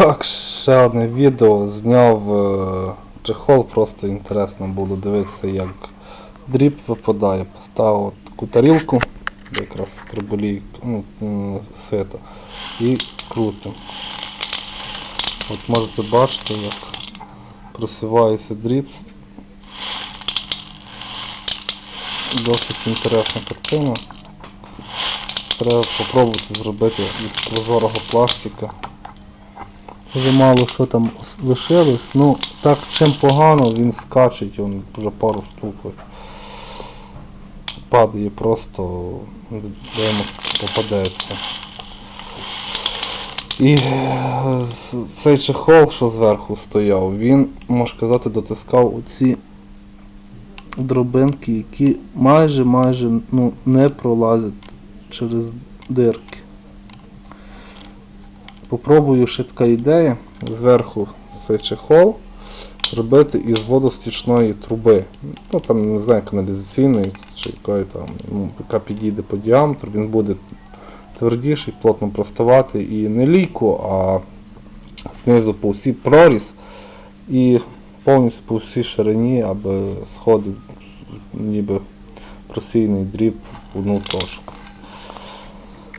Так, ще одне відео зняв чехол, просто інтересно було дивитися, як дріб випадає. Поставив таку тарілку, якраз триболій, ну, сито, і крутим. От можете бачити, як просувається дріб. Досить інтересна картина. Треба спробувати зробити із прозорого пластика. Вже мало що там лишилось. Ну, так чим погано, він скачить, він вже пару штук. Падає просто, йому попадеться. І е, цей чехол, що зверху стояв, він, можна сказати, дотискав оці дробинки, які майже майже ну, не пролазять через дирки. Попробую ще ідея зверху цей чехол зробити із водостічної труби. Ну там не знаю, каналізаційної чи якої там, ну, яка підійде по діаметру, він буде твердіший, плотно проставати і не лійку, а знизу по всій проріз і повністю по всій ширині, аби сходив ніби просійний дріб в одну точку.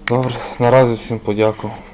Добре, наразі всім подякував.